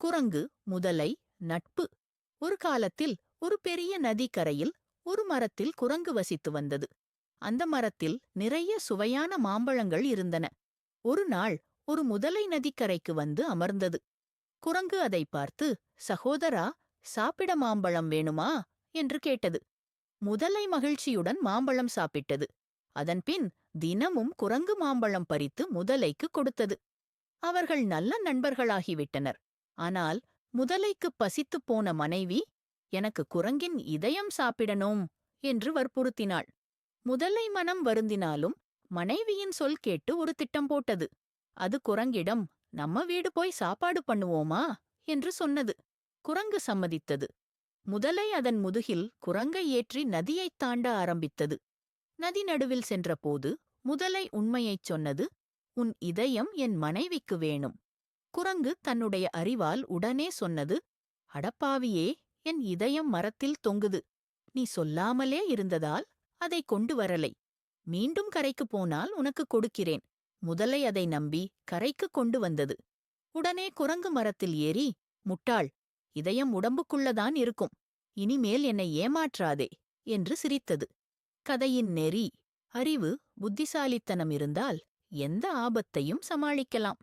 குரங்கு முதலை நட்பு. ஒரு காலத்தில் ஒரு பெரிய நதிக்கரையில் ஒரு மரத்தில் குரங்கு வசித்து வந்தது. அந்த மரத்தில் நிறைய சுவையான மாம்பழங்கள் இருந்தன. ஒரு நாள் ஒரு முதலை நதிக்கரைக்கு வந்து அமர்ந்தது. குரங்கு அதை பார்த்து சகோதரா சாப்பிட மாம்பழம் வேணுமா? என்று கேட்டது. முதலை மகிழ்ச்சியுடன் மாம்பழம் சாப்பிட்டது. அதன்பின் தினமும் குரங்கு மாம்பழம் பறித்து முதலைக்கு கொடுத்தது. அவர்கள் நல்ல நண்பர்களாகிவிட்டனர். ஆனால் முதலைக்கு பசித்துப் போன மனைவி எனக்கு குரங்கின் இதயம் சாப்பிடணும் என்று வற்புறுத்தினாள். முதலை மனம் வருந்தினாலும் மனைவியின் சொல் கேட்டு ஒரு திட்டம் போட்டது. அது குரங்கிடம் நம்ம வீடு போய் சாப்பாடு பண்ணுவோமா? என்று சொன்னது. குரங்கு சம்மதித்தது. முதலை அதன் முதுகில் குரங்கை ஏற்றி நதியைத் தாண்ட ஆரம்பித்தது. நதி நடுவில் சென்றபோது முதலை உண்மையைச் சொன்னது உன் இதயம் என் மனைவிக்கு வேணும். குரங்கு தன்னுடைய அறிவால் உடனே சொன்னது அடப்பாவியே என் இதயம் மரத்தில் தொங்குது. நீ சொல்லாமலே இருந்ததால் அதை கொண்டு வரலை. மீண்டும் கரைக்குப் போனால் உனக்கு கொடுக்கிறேன். முதலை அதை நம்பி கரைக்கு கொண்டு வந்தது. உடனே குரங்கு மரத்தில் ஏறி முட்டாள் இதயம் உடம்புக்குள்ளதான் இருக்கும். இனிமேல் என்னை ஏமாற்றாதே என்று சிரித்தது. கதையின் நெறி அறிவு புத்திசாலித்தனம் இருந்தால் எந்த ஆபத்தையும் சமாளிக்கலாம்.